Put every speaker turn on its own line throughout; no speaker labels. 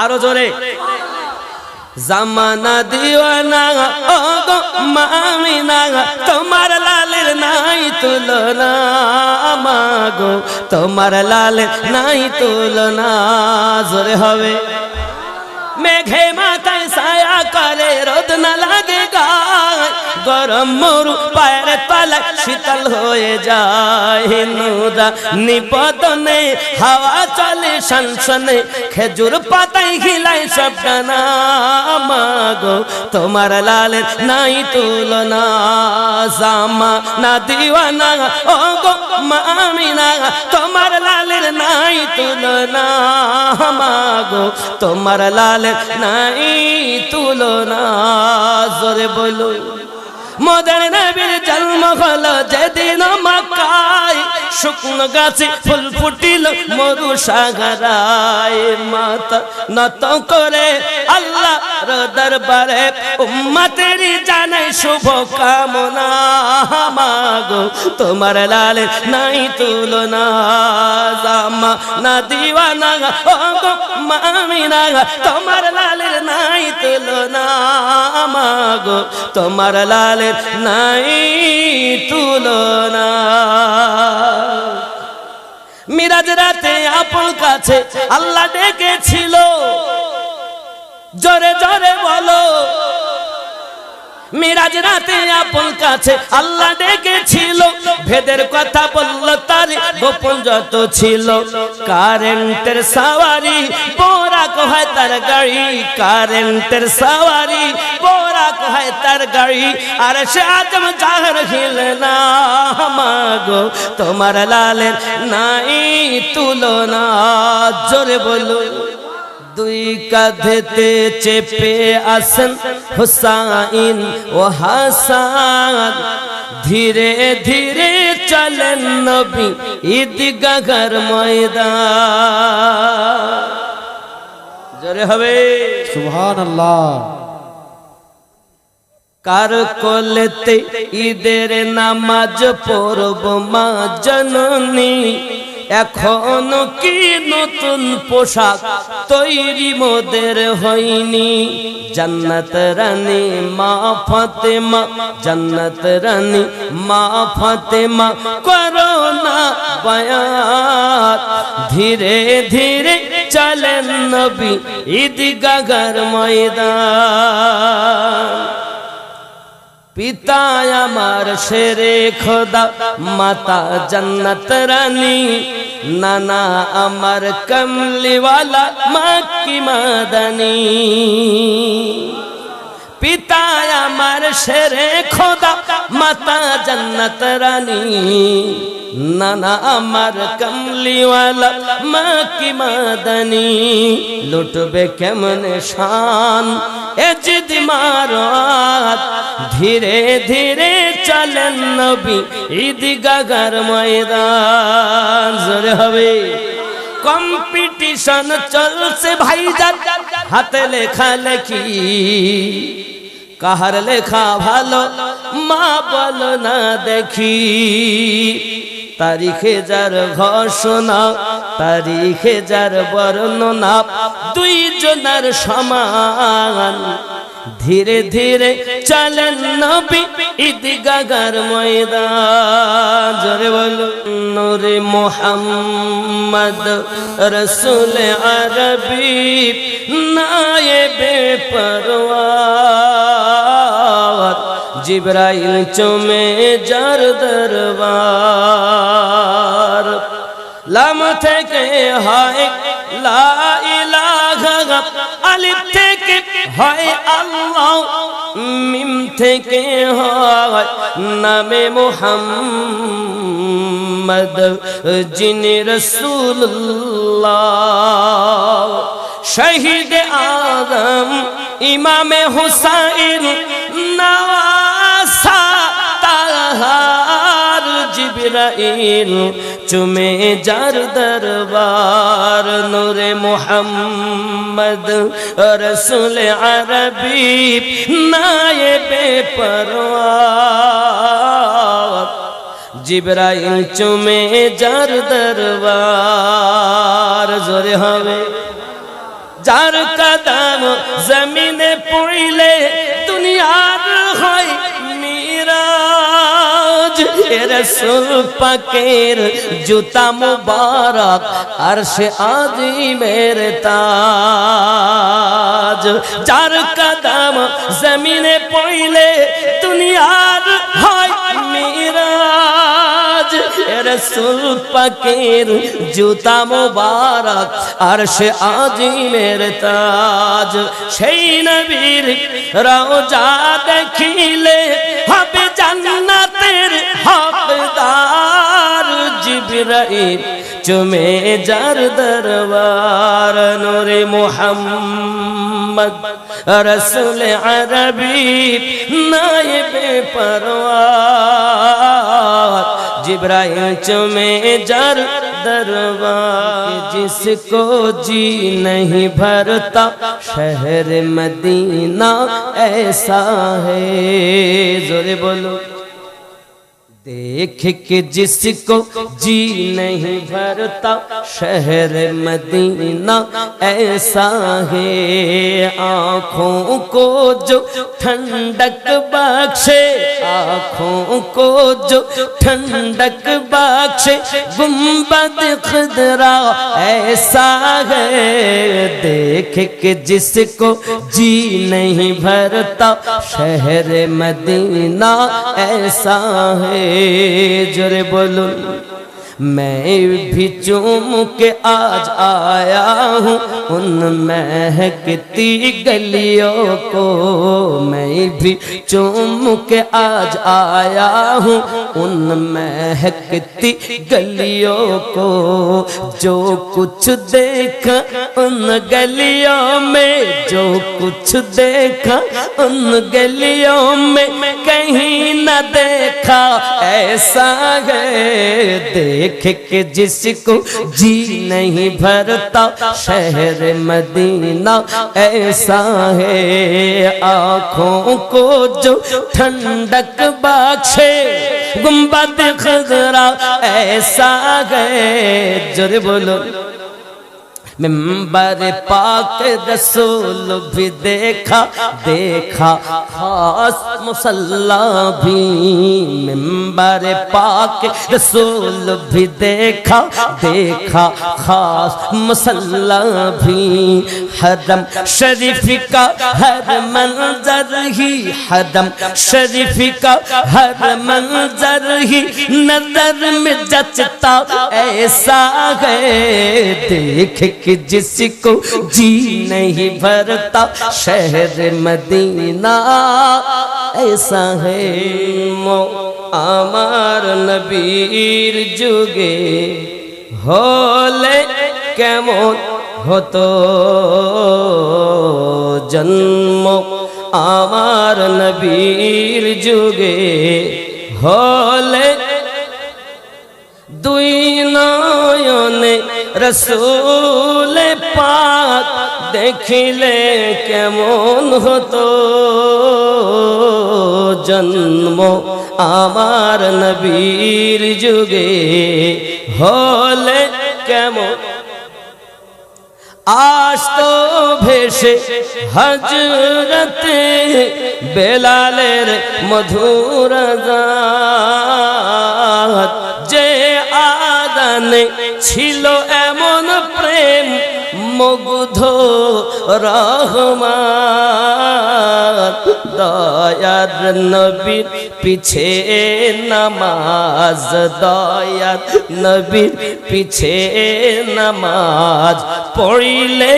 আরও জোরে। জামানা দিওয়ানা ও গো মামিনা, তোমার লালের নাই তুলনা মাগো তোমার লালের নাই তুলনা, জোরে হবে। মেঘে মাথায় ছায়া করে, রোদ না লাগে গায়। গরম মরু পায়ের তলায় শীতল হয়ে যায়। নুরা নিপদনে, হাওয়া চলে, শানশনে, খেজুর পাতায় ঘিলাই সব মাগো তোমার লালের নাই তুলনা। জামা না দিওয়ানা ও গো মামিনা তোমার লালের নাই তুলনা। মাগো তোমার লালের নাই তুলনা। জোরে বলো মদন নবীর জন্ম হলো যেদিন মক্কায় শুকনো গাছে ফুল ফুটিল মরু সাগরায় মাতা নত করে আল্লাহ দরবারে উম্মতের জানাই শুভ কামনা। মাগো, তোমার লালে নাই তুলনা। জামা না দিওয়ানা ও গো মামিনা, তোমার লালের নাই তুলনা। মাগো, তোমার লালের নাই তুলনা। মিরাজ রাতে আপন কাছে আল্লাহ ডেকেছিল। জোরে জোরে বলো মিরাজ রাতে আপন কাছে আল্লাহ ডেকেছিল। ভেদের কথা বলল তার গোপন যত ছিল। কারেন্টের সাওয়ারি পোরা হয় তার গাড়ি। কারেন্টের সাওয়ারি পোরা হয় তার গাড়ি। আর সে আজম জাহর হিল না, মাগো, তোমার লালের নাই তুলনা। জোরে বলো দুই কাঁধেতে চেপে আসেন হুসাইন ও হাসান। ধীরে ধীরে চলেন নবী ঈদগাহর ময়দান। জোরে হবে।
সুবহান আল্লাহ
কার কোলেতে ঈদের নামাজ পড়ব মা জননী? এখনও কি নতুন পোশাক তৈরি মোদের হয়নি? জান্নাত রানী মা ফাতেমা, জান্নাত রানী মা ফাতেমা, করোনা বায়াত। ধীরে ধীরে চলেন নবী ঈদগাহর ময়দান। পিতা আমার শেরে খোদা মাতা জন্নত রানী। নানা আমার কমলিওয়ালা মাকি মাদানী। পিতা আমার শেরে খোদা, মাতা জন্নত রানী। নানা আমার কমলিওয়ালা মাকি মাদানী। লুটবে কেমন শান? এ জিদ মারাত ধীরে ধীরে চলেন নবী ঈদ ঈদগাহর ময়দান। জোরে হবে। কম্পিটিশন চলছে ভাইজান। হাতে লেখা লেখি, কাহার লেখা ভালো, মা বল না দেখি। তারিখে যার ঘোষণা, তারিখে যার বর্ণনা দুই জনার সমান। ধীরে ধীরে চলেন নবী ঈদগাহর ময়দান। জোরে বলো, নূরে মোহাম্মদ রসুল আরবি নায়েবে পরওয়ার। জিব্রাইল চমে যার দরবার। লাম থেকে হয় লা ইলাহা আলিফ হয় আল্লাহ মিম থেকে হয় নামে মোহাম্মদ যিনি রসুল্লাহ শহীদ আদম ইমামে হুসাইন নওয়াসা জিবরাইল চুমে যার দরবার নূরে মোহাম্মদ রসুল আরবি নায়েবে পরওয়ার জিবরাইল চুমে যার দরবার জোরে হবে। যার কদম জমিনে পড়িলে দুনিয়ার হয় রসুল পাকের জুতা মুবারক আর আরশে আজিমের তাজ। যার কদম জমিনে পড়িলে দুনিয়ার হয় মিরাজ। রসুল পাকের জুতা মুবারক আর আরশে আজিমের তাজ। সেই নবীর রওজা দেখিলে হবে জিবরাইল চুমে যার দরবার নূরে মুহাম্মদ রসুল আরবি নাইবে পরওয়ার जिब्राइल चुमे जर दरबार जिसको जी नहीं भरता शहर मदीना ऐसा है जोरे बोलो دیکھ کے جس کو جی نہیں بھرتا شہر مدینہ ایسا ہے۔ آنکھوں کو جو ٹھنڈک باکشے آنکھوں کو جو ٹھنڈک باکشے گمبت خدرا ایسا ہے۔ دیکھ کے جس کو جی نہیں بھرتا شہر مدینہ ایسا ہے۔ জোরে বলুন। میں بھی چوم کے آج آیا ہوں۔ ان مہکتی گلیوں کو میں بھی چوم کے آج آیا ہوں۔ ان مہکتی گلیوں کو جو کچھ دیکھا ان گلیوں میں، جو کچھ دیکھا ان گلیوں میں، کہیں نہ دیکھا، ایسا ہے، دیکھ देख के जिसको जी नहीं भरता शहर मदीना ऐसा है आँखों को जो ठंडक बख्शे गुम्बद खजरा ऐसा है जोरे बोलो ممبر پاک رسول بھی دیکھا دیکھا، خاص مسلح بھی۔ ممبر پاک رسول بھی دیکھا دیکھا، خاص مسلح بھی۔ حرم شریف کا ہر منظر ہی، حرم شریف کا ہر منظر ہی۔ نظر میں جچتا ایسا ہے، دیکھ کے के जिसको जी नहीं भरता शहर मदीना ऐसा है मो আমার নবীর যুগে হলে কেমন হতো জন্ম আমার নবীর যুগে হলে দুই নয়নে রসুল পাক দেখিলে কেমন হতো? জন্ম আমার নবীর যুগে হলে কেমন? আসতো ভেসে হজরতে বেলালের মধুর আদানে ছিল এমন প্রেম মুগ্ধ রহমান। দয়ার নবীর পিছে নামাজ, দয়ার নবীর পিছে নামাজ পড়িলে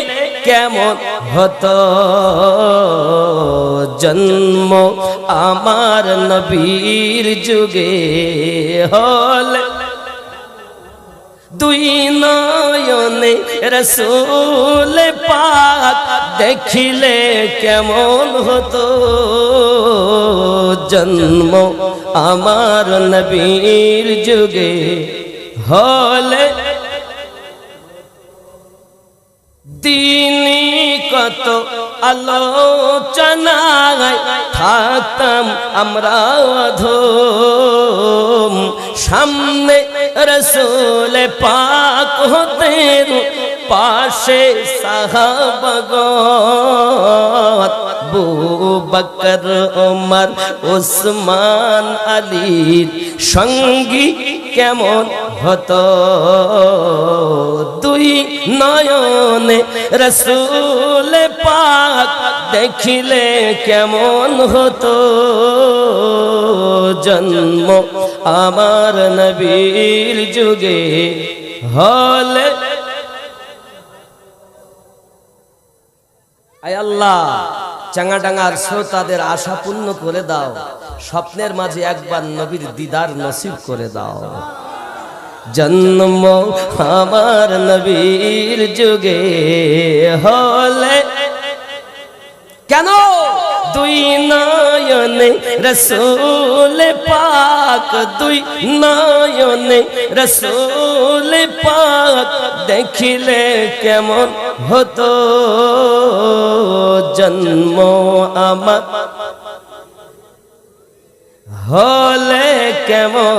কেমন হত? জন্ম আমার নবীর যুগে হলে দুই নয়নে রসুল পাক দেখিলে কেমন হতো? জন্ম আমার নবীর যুগে হলে। দিনী কত আলোচনায় থাকতাম আমরা সামনে রসুল পাক হতেন পাশে সাহাবগত বকর ওমর ওসমান আলীর সঙ্গী কেমন হতো দুই নয়নে রসুল পাক দেখিলে কেমন হতো জন্ম আমার নবীর যুগে? হলে আয় আল্লাহ চাঙ্গাডাঙ্গার শ্রোতাদের আশা পূর্ণ করে দাও, স্বপ্নের মাঝে একবার নবীর দিদার নসিব করে দাও। জন্ম আমার নবীর যুগে, হলে কেন? দুই নয়নে রসুল পাক, দুই নয়নে রসুল পাক, দেখিলে কেমন হতো জন্ম আমার? হলে কেমন?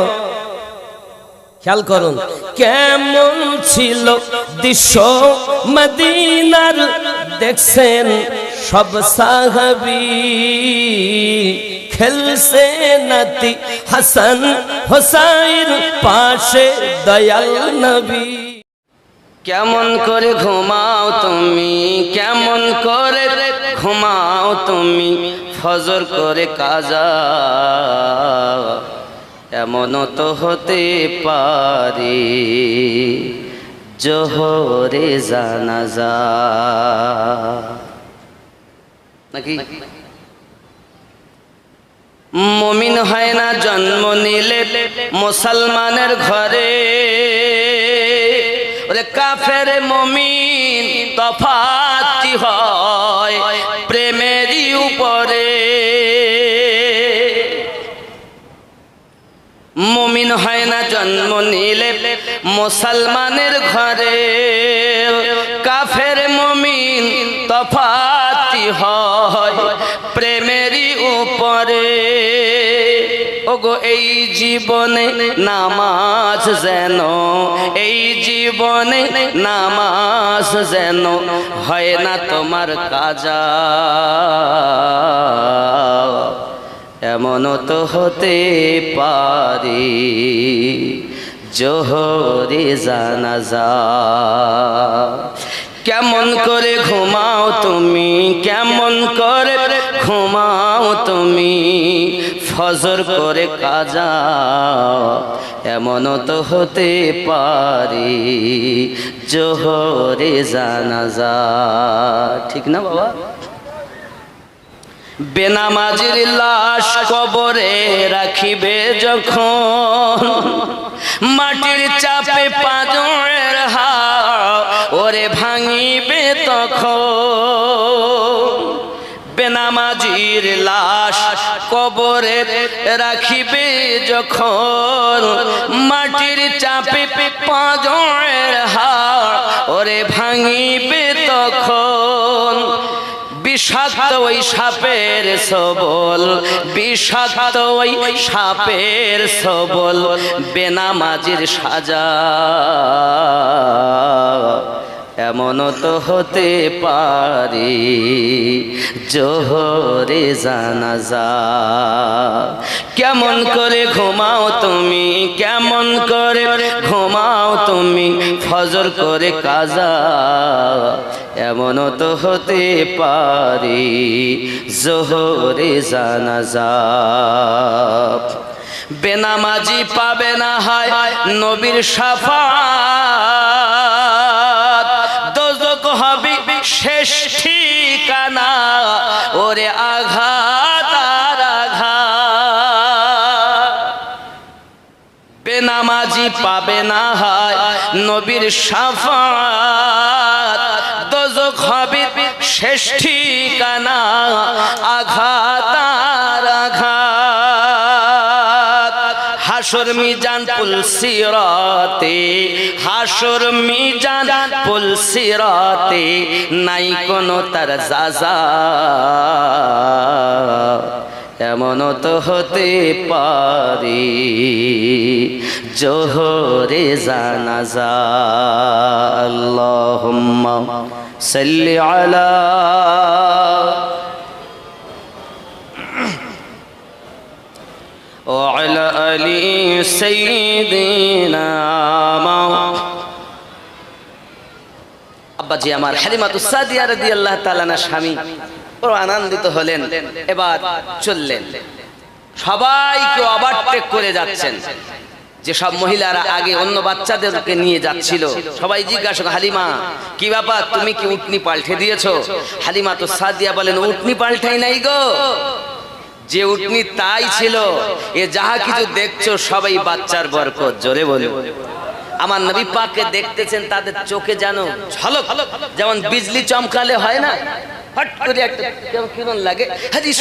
খেয়াল করুন, কেমন ছিল দৃশ্য মদিনার, দেখছেন সব সাহাবি খেলছে নাতি হাসান হোসাইন পাশে দয়াল নবী।
কেমন করে ঘুমাও তুমি, কেমন করে ঘুমাও তুমি, ফজর করে কাজা এমনও তো হতে পারে, জোহরে জানাজা। নাকি? মমিন হয় না জন্ম নিলে মুসলমানের ঘরে। ওরে কাফের মমিন তফাতি হয় প্রেমেরই উপরে। মুমিন হয় না জন্ম নিলে মুসলমানের ঘরে। উপরে ওগো, এই জীবনে নামাজ যেন, এই জীবনে নামাজ যেন হয় না তোমার কাজা। এমনও তো হতে পারি, জোহরে জানাজা। কেমন করে ঘুমাও তুমি? কেমন করে ঘুমাও তুমি? ফজর করে কাজা, এমনও তো হতে পারি। জোহরে জানাজা, ঠিক না বাবা? বেনামাজির লাশ কবরে রাখিবে যখন, মাটির চাপে পাজরের হাও ওরে ভাঙিবে বেনামাজির লাশ কবরে রাখিবে যখন মাটির চাপে পাজরের হাও ওরে ভাঙিবে তখন। বিষাক্ত ওই সাপের সবল, বিষাক্ত ওই সাপের সবল, বেনামাজির সাজা। এমনও তো হতে পারি, জোহরে জানাজা। কেমন করে ঘুমাও তুমি, কেমন করে ঘুমাও তুমি, ফজর করে কাজা। এমন তো হতে পারি, জোহরে জানাজা। বেনামাজি পাবে না হয় নবীর সাফা শেষ ঠিকানা। ওরে আঘাত আর বেনামাজি পাবে না হয় নবীর সাফা দোজক হবে শেষ ঠিকানা। আঘাত হাসর মিজান পুলসিরাতে হাসর মিজান পুলসিরাতে নাই কোনো তার জাজা এমনও তো হতে পারি জোহরে জানাজা আল্লাহুম্মা সাল্লি আলা وعلى آل আব্বাজি আমার হালিমাতুস স্বামী আনন্দিত হলেন, এবার চললেন। সবাইকে করে যাচ্ছেন। যেসব মহিলারা আগে অন্য বাচ্চাদেরকে নিয়ে যাচ্ছিল, সবাই জিজ্ঞাসা হালিমা, কি ব্যাপার? তুমি কি উটনি পাল্টে দিয়েছ? হালিমা তো সাদিয়া বলেন, উটনি পাল্টাই নাই গো। যে উটনি তাই ছিল, এ যাহা কিছু দেখছ সবাই বাচ্চার বরকত, জোরে বলে আমার নবী পাককে দেখতেছেন, তাদের চোখে যেন ঝলক, যেমন বিজলি চমকালে হয় না। করে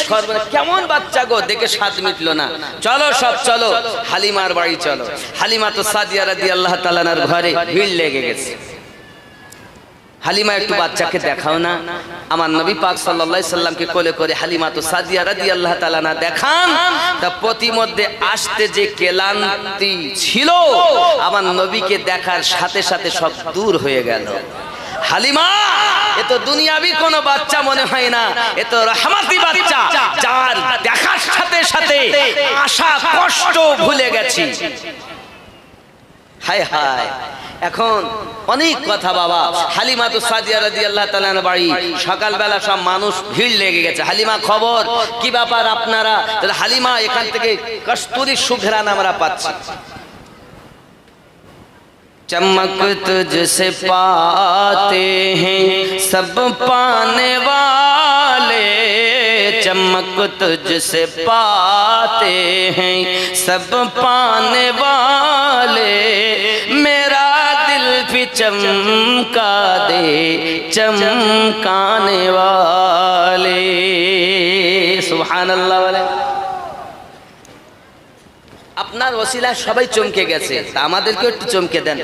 সর্বনা কেমন বাচ্চা গো, দেখে স্বাদ মিটলো না। চলো সব, চলো। হালিমার বাড়ি চলো। হালিমা তো সাদিয়া রাদি আল্লাহ তালানার ঘরে ভিড় লেগে গেছে। হালিমা একটু বাচ্চাকে দেখাও না। আমার নবী পাক সাল্লাল্লাহু আলাইহি সাল্লামকে কোলে করে হালিমা তো সাদিয়া রাদিয়াল্লাহু তাআলা না দেখান। তা প্রতিমধ্যে আসতে যে কেলান্তি ছিল আমার নবীকে দেখার সাথে সাথে সব দূর হয়ে গেল। হালিমা এ তো দুনিয়াবি কোনো বাচ্চা মনে হয় না এ তো রহমাতি বাচ্চা যার দেখার সাথে সাথে আশা কষ্ট ভুলে গেছি। হায় হায়। এখন অনেক কথা বাবা। হালিমা তো সাদিয়া রাজি আল্লাহ তালার বাড়ি। সকালবেলা সব মানুষ ভিড় লেগে গেছে। হালিমা খবর? কি ব্যাপার আপনারা? হালিমা, এখান থেকে কস্তুরি সুঘরান আমরা পাচ্ছি। চমক তুঝ সে পাতে হ্যাঁ সব পানে چمک تجھ سے پاتے ہیں، سب پانے والے۔ میرا دل بھی چمکا دے چمکانے والے۔ سبحان اللہ والے۔ আপনার ওসিলায় সবাই চমকে গেছে। তা کے اٹھ چمکے দেন।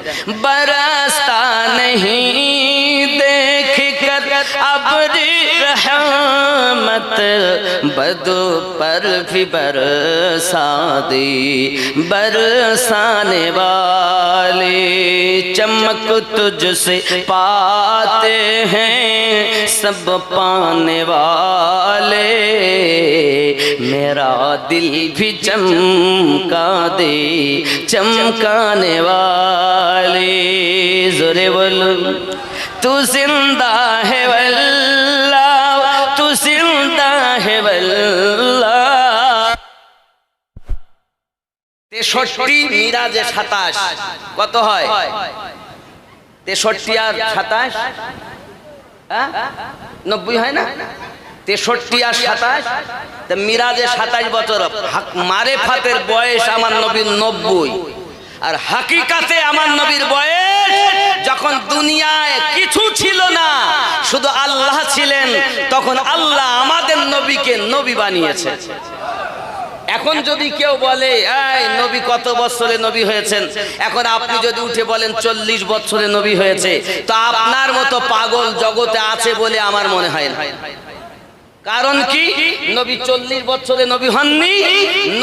বরাস্তা نہیں دیکھ کر عبری رحمت بدو پر بھی برسا دی برسانے والی چمک تجھ سے پاتے ہیں، سب پانے والی दिल भी चमका दे चमकाने वाले जोरे बोलो तू जिंदा है वल्ला तू जिंदा है वल्ला তেষট্টি মিরাজে সাতাশ কত হয় তেষট্টি আর সাতাশ হ্যাঁ? নব্বই হয় না তেষট্টি আর সাতাশ? মিরাজে সাতাশ বছর। মারে ফাতের বয়স আমার নবীর নব্বই। আর হাকিকাতে আমার নবীর বয়স যখন দুনিয়ায় কিছু ছিল না, শুধু আল্লাহ ছিলেন, তখন আল্লাহ আমাদের নবীকে নবী বানিয়েছে। এখন যদি কেউ বলে নবী কত বছরে নবী হয়েছেন? এখন আপনি যদি উঠে বলেন, চল্লিশ বছরে নবী হয়েছে। তো আপনার মতো পাগল জগতে আছে বলে আমার মনে হয় না। কারণ কি? নবী চল্লিশ বছরে নবী হননি।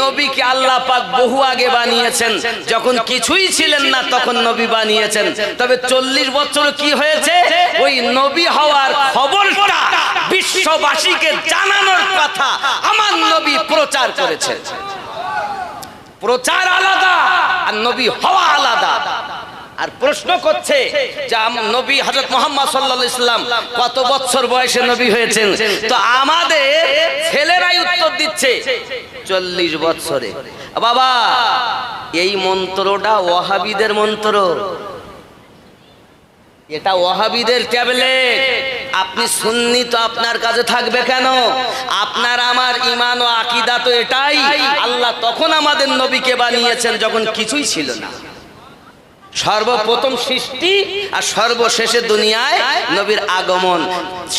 নবীকে আল্লাহ পাক বহু আগে বানিয়েছেন। যখন কিছুই ছিলেন না তখন নবী বানিয়েছেন। তবে চল্লিশ বছর কি হয়েছে? ওই নবী হওয়ার খবরটা বিশ্ববাসীকে জানানোর কথা আমার নবী প্রচার করেছেন প্রচার আলাদা আর নবী হওয়া আলাদা। আর প্রশ্ন করছে নবী হজরত মোহাম্মদ সাল্লাহ ইসলাম কত বছর বয়সে নবী হয়েছেন? তো আমাদের ছেলেরাই উত্তর দিচ্ছে চল্লিশ বছরে। বাবা, এই মন্ত্রটা ওয়াহাবিদের মন্ত্র। এটা ওয়াহাবিদের ট্যাবলেট। আপনি সুন্নি তো আপনার কাছে থাকবে কেন? আপনার আমার ইমান ও আকিদা তো এটাই। আল্লাহ তখন আমাদের নবীকে বানিয়েছেন যখন কিছুই ছিল না। সর্বপ্রথম সৃষ্টি আর সর্বশেষে দুনিয়ায় নবীর আগমন।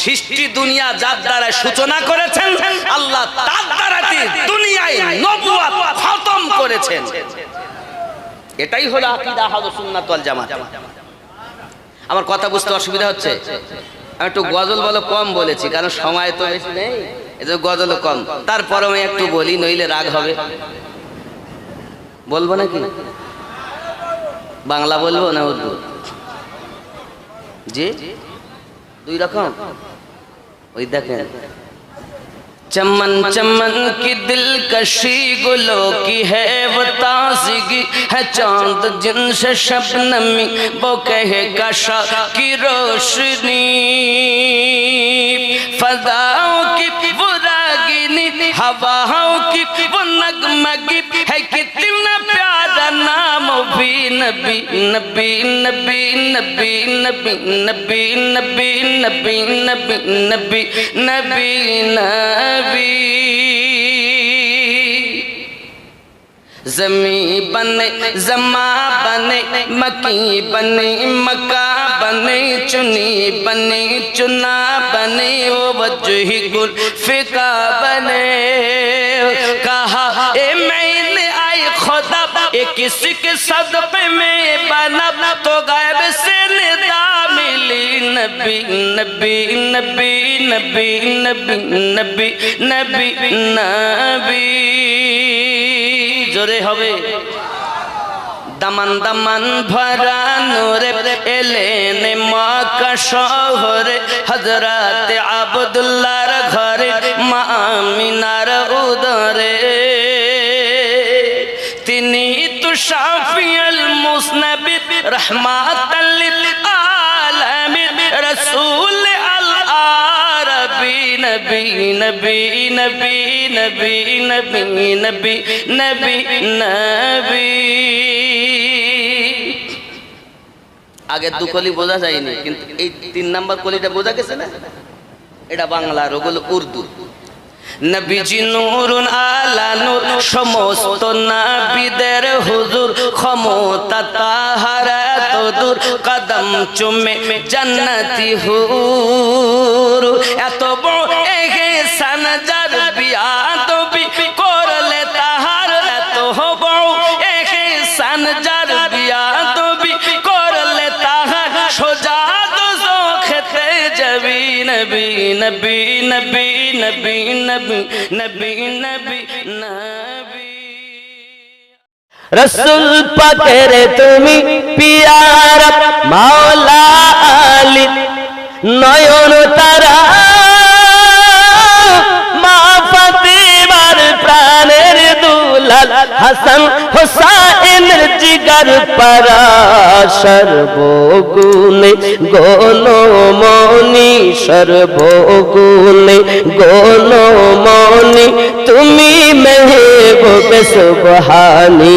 সৃষ্টি দুনিয়া যার দ্বারা সূচনা করেছেন, আল্লাহ তার দ্বারাতে দুনিয়ায় নবুয়াত খতম করেছেন। এটাই হলো আকিদা আহলে সুন্নাত ওয়াল জামাত। আমার কথা বুঝতে অসুবিধা হচ্ছে? আমি একটু গজল বলো কম বলেছি, কারণ সময় তো বেশি নেই। এই যে গজল কম। তারপরে আমি একটু বলি, নইলে রাগ হবে। বলব নাকি? বাংলা বলবো না উর্দু জি দুই রকম ওই দেখেন चमन चमन की दिलकशी गुलों की है वो ताजगी है चांद जिनसे शबनमी वो कहे कशा की रोशनी फजाओं की वो रागिनी हवाओं की वो नगमगी है कितना प्यारा नाम نبی نبی نبی نبی نبی نبی نبی نبی نبی نبی نبی بنے زماں بنے مکی بنے مکہ بنے چنی بنے چنا بنے وہ وجہ گل فقہ بنے किसी के सदक़े में बना तो गायब से निदा मिली नबी नबी नबी नबी नबी नबी नबी नबी জোরে হবে দামান দামান ভরা নোরে এলেন মক্কা শহরে হযরত আব্দুল্লাহর ঘরে মা আমিনার উদরে তিনি রহমাতাল লিল আলামিন, রাসূল আল আরবি, নবী নবী নবী নবী নবী নবী নবী নবী। আগে দু কলি বোঝা যায়নি, কিন্তু এই তিন নাম্বার কলিটা বোঝা গেছে না? এটা বাংলার, ওগুলো উর্দু। নবীজি নূরুন আলা নূর, সমস্ত নাবিদের হুজুর ক্ষমতা তাহার এত দূর কদম চুমে জান্নাতি হুর, এত বড় নবী নবী নবী নবী নবী নবী নবী নবী
রসুল পাকের তুমি পিয়ার মাওলা আলী নয়ন তারা মা ফাতিমার প্রাণের দুলাল হাসান হোসাইনের জিগার পারা সর্বগুণে গণমণি সর্বগুণে গণমণি তুমি মেহবুবে সুবহানি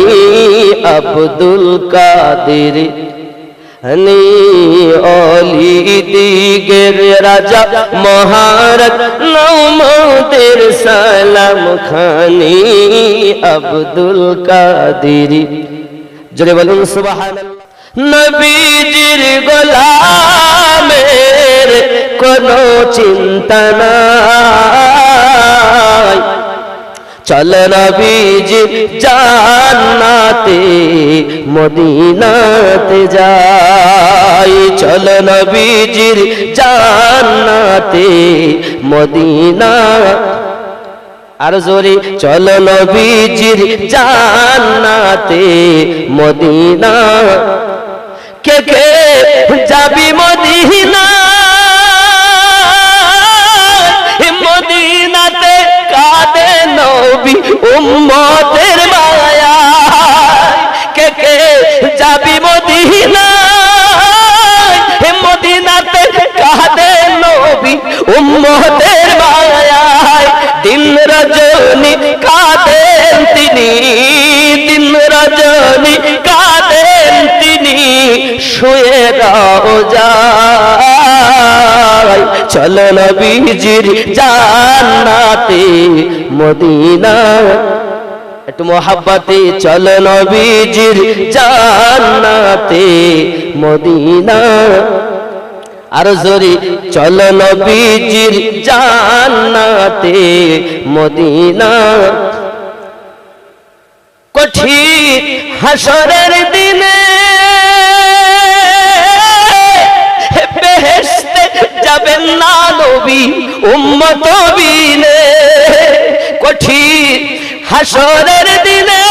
আব্দুল কাদের হনি, অলি দিগের রাজা মহারত নৌমদের সালাম খানি, আব্দুল কাদের জোরে বলুন, সুবহানাল্লাহ। নবীজির গোলামের কোনো চিন্তা নাই। চল নবীজি জান্নাতে, মদিনাতে যাই। চল নবীজির জান্নাতে, মদিনা আর জোরে চল নবীজির জান্নাতে মদিনা। কে কে যাবি মদিনা? মদিনাতে কাঁদে নবী উম্মতের মায়া। কে কে যাবি মদিনা? মদিনাতে কাঁদে নবী উম্মতের মায়ায় দিন রজনী কাঁদেন তিনি, দিন রজনী কাঁদেন তিনি, শুয়ে যায়। চল নবীজির জান্নাতে মদিনা। একটু মোহাব্বতে, চল নবীজির জান্নাতে মদিনা। আর জোরে চল নবীজির জান্নাতে মদিনা। কঠিন হাসরের দিনে বেহেশতে যাবেন না নবী, উম্মত বিনে। কঠিন হাসরের দিনে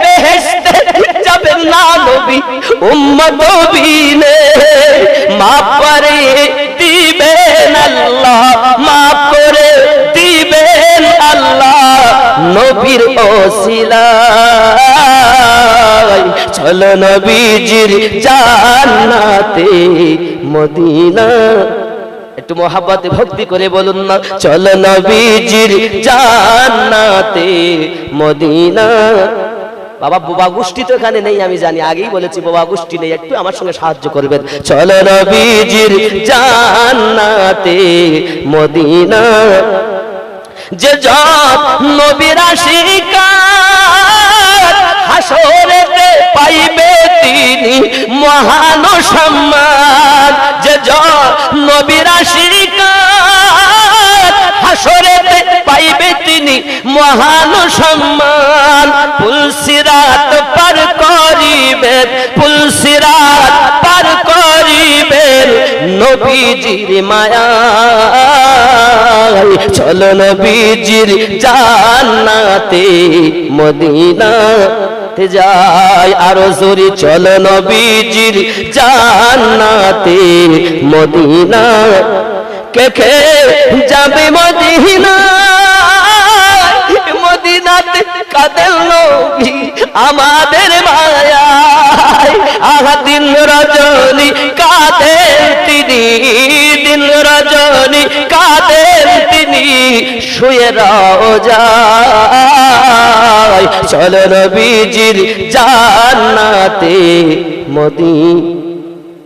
বেহেশতে যাবেন না নবী, উম্মত বিনে মাফ করে দিবেন আল্লাহ, মাফ করে দিবেন আল্লাহ। নবীর ওসিলায় চলো নবীজির জান্নাতে মদিনা। একটু মহাব্বতে, ভক্তি করে বলুন না। চল নবীজির জান্নাতে মদিনা। বাবা, বোবা গোষ্ঠী তো এখানে নেই, আমি জানি, আগেই বলেছি, বোবা গোষ্ঠী নেই, একটু আমার সঙ্গে সাহায্য করবেন। চল নবীজির জান্নাতে, মদিনা। যে জব নবীরা শিকার হাসরেতে পাইবে তিনি মহান সম্মান। যে জব নবীরা শিকার হাসরেতে পাইবে তিনি মহান সম্মান। পুলসিরাত পার করিবেন পুলসিরাত পার করিবেন নবীজির মায়া চল নবীজির জান্নাতে মদিনা যাই। আরও জোরে, চল নবীজির জান্নাতে মদিনা কে কে যাবে মদিনা? মদিনাতে কাদের নবী আমাদের মায়ায় আহা দিন রজনী কাদের তিনি? দিন রজনী কাদের তিনি? শুয়ে যায়। চল নবীজির জান্নাতে মদিনা